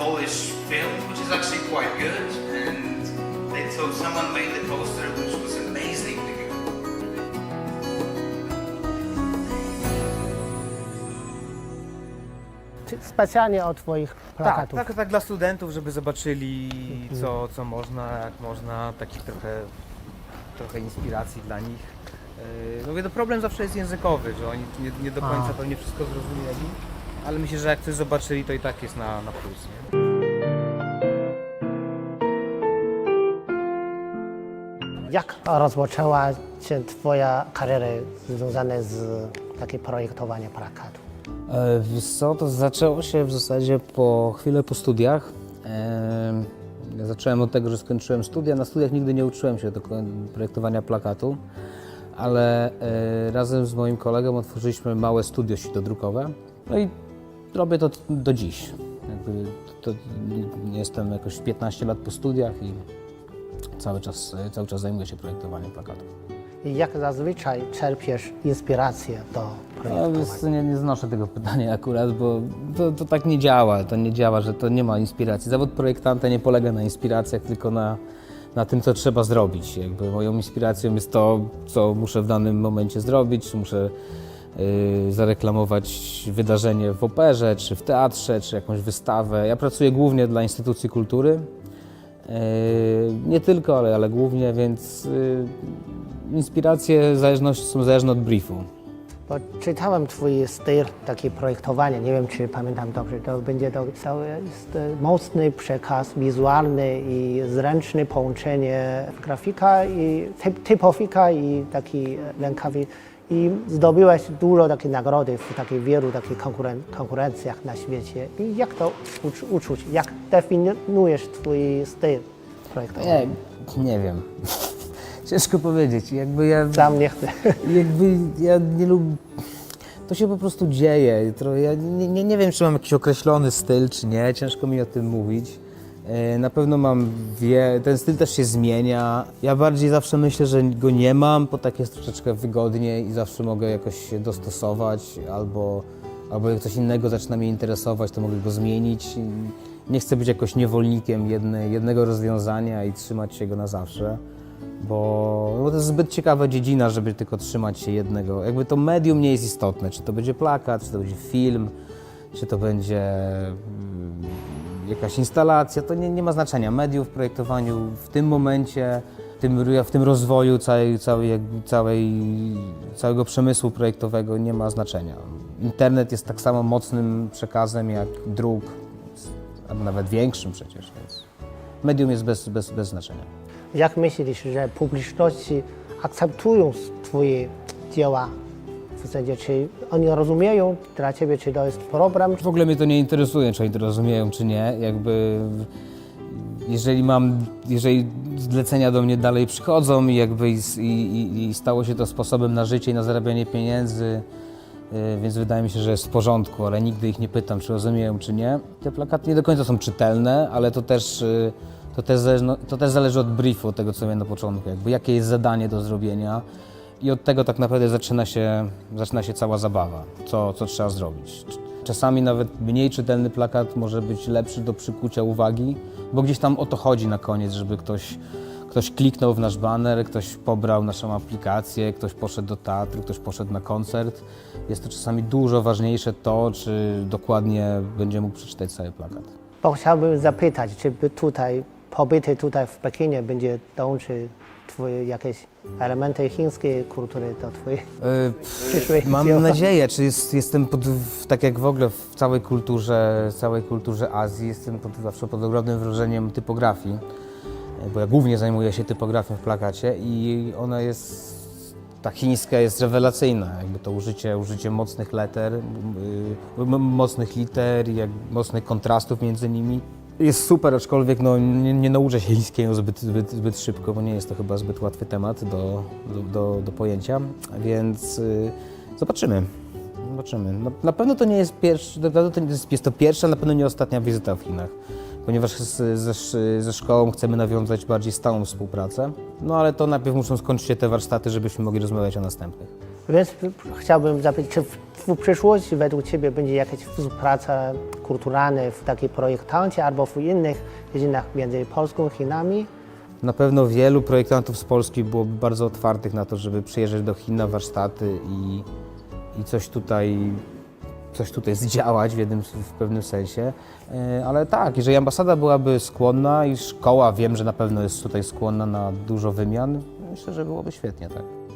Polish film, which is actually quite good. And they told someone made the poster, which was. Czy specjalnie od Twoich Tak, plakatów? tak, tak dla studentów, żeby zobaczyli co, co można, jak można, takich trochę, trochę inspiracji dla nich. Yy, No mówię, to problem zawsze jest językowy, że oni nie, nie do końca A. pewnie wszystko zrozumieli, ale myślę, że jak coś zobaczyli, to i tak jest na, na plus. Nie? Jak rozpoczęła się Twoja kariera związana z takim projektowaniem plakatu? E, Wiesz co, to zaczęło się w zasadzie po chwilę po studiach. E, ja Zacząłem od tego, że skończyłem studia. Na studiach nigdy nie uczyłem się do projektowania plakatu, ale e, razem z moim kolegą otworzyliśmy małe studio siedodrukowe. No i robię to do dziś. Jakby to, jestem jakoś 15 lat po studiach i cały czas, cały czas zajmuję się projektowaniem plakatów. Jak zazwyczaj czerpiesz inspirację do Ja projektowania? co, nie, nie znoszę tego pytania akurat, bo to, to tak nie działa. To nie działa, że to nie ma inspiracji. Zawód projektanta nie polega na inspiracjach, tylko na, na tym, co trzeba zrobić. Jakby moją inspiracją jest to, co muszę w danym momencie zrobić, czy muszę zareklamować wydarzenie w operze, czy w teatrze, czy jakąś wystawę. Ja pracuję głównie dla instytucji kultury. Y, nie tylko, ale, ale głównie, więc y, inspiracje zależności, są zależne od briefu. Bo czytałem Twój styl takie projektowania, nie wiem czy pamiętam dobrze, to będzie to jest mocny przekaz wizualny i zręczne połączenie grafika i typ, typofika i taki rękawi. I zdobyłeś dużo takich nagrody w takich wielu takich konkuren, konkurencjach na świecie. I jak to ucz, uczuć? Jak definiujesz Twój styl projektowania? Nie, nie wiem. Ciężko powiedzieć. Jakby ja, Sam nie chcę. jakby ja nie lubię. To się po prostu dzieje. Ja nie, nie, nie wiem, czy mam jakiś określony styl, czy nie. Ciężko mi o tym mówić. E, Na pewno mam wie, ten styl też się zmienia. Ja bardziej zawsze myślę, że go nie mam, bo tak jest troszeczkę wygodniej i zawsze mogę jakoś się dostosować albo, albo jak coś innego zaczyna mnie interesować, to mogę go zmienić. Nie chcę być jakoś niewolnikiem jednej, jednego rozwiązania i trzymać się go na zawsze bo, bo to jest zbyt ciekawa dziedzina, żeby tylko trzymać się jednego. Jakby to medium nie jest istotne, czy to będzie plakat, czy to będzie film, czy to będzie mm, jakaś instalacja, to nie, nie ma znaczenia. Medium w projektowaniu w tym momencie, w tym, w tym rozwoju całej, całej, całej, całego przemysłu projektowego nie ma znaczenia. Internet jest tak samo mocnym przekazem jak druk, albo nawet większym przecież, więc medium jest bez, bez, bez znaczenia. Jak myślisz, że publiczności akceptują Twoje dzieła? W zasadzie, czy oni rozumieją dla Ciebie, czy to jest problem? W ogóle mnie to nie interesuje, czy oni to rozumieją, czy nie. Jakby jeżeli mam, jeżeli zlecenia do mnie dalej przychodzą i jakby i, i, i stało się to sposobem na życie i na zarabianie pieniędzy, y, więc wydaje mi się, że jest w porządku, ale nigdy ich nie pytam, czy rozumieją, czy nie. Te plakaty nie do końca są czytelne, ale to też, y, to też, zależy, to też zależy od briefu, tego, co miałem na początku, jakby jakie jest zadanie do zrobienia. I od tego tak naprawdę zaczyna się, zaczyna się cała zabawa, co, co trzeba zrobić. Czasami nawet mniej czytelny plakat może być lepszy do przykucia uwagi, bo gdzieś tam o to chodzi na koniec, żeby ktoś, ktoś kliknął w nasz baner, ktoś pobrał naszą aplikację, ktoś poszedł do teatru, ktoś poszedł na koncert. Jest to czasami dużo ważniejsze to, czy dokładnie będzie mógł przeczytać cały plakat. Bo chciałbym zapytać, czy tutaj, pobyty tutaj w Pekinie będzie łączy Twoje jakieś elementy chińskiej kultury do Twojej przyszłej Mam dzieła? nadzieję, czy jest, jestem pod, w- tak jak w ogóle w całej kulturze, całej kulturze Azji, jestem pod, zawsze pod ogromnym wrażeniem typografii, e, bo ja głównie zajmuję się typografią w plakacie i ona jest, ta chińska jest rewelacyjna, jakby to użycie, użycie mocnych liter, y, m- mocnych liter i jak, mocnych kontrastów między nimi. Jest super, aczkolwiek no, nie, nie nauczę się chińskiego zbyt, zbyt, zbyt szybko, bo nie jest to chyba zbyt łatwy temat do, do, do, do pojęcia, więc y, zobaczymy. Zobaczymy. No, na pewno to nie jest pierwszy, na pewno to jest, jest to pierwsza, na pewno nie ostatnia wizyta w Chinach, ponieważ z, ze, ze szkołą chcemy nawiązać bardziej stałą współpracę. No ale to najpierw muszą skończyć się te warsztaty, żebyśmy mogli rozmawiać o następnych. Więc chciałbym zapytać, czy w, przyszłości według Ciebie będzie jakaś współpraca kulturalna w takiej projektancie albo w innych dziedzinach między Polską i Chinami? Na pewno wielu projektantów z Polski byłoby bardzo otwartych na to, żeby przyjeżdżać do Chin na warsztaty i, i coś tutaj coś tutaj zdziałać w, jednym, w pewnym sensie. E, Ale tak, jeżeli ambasada byłaby skłonna i szkoła wiem, że na pewno jest tutaj skłonna na dużo wymian, myślę, że byłoby świetnie, tak.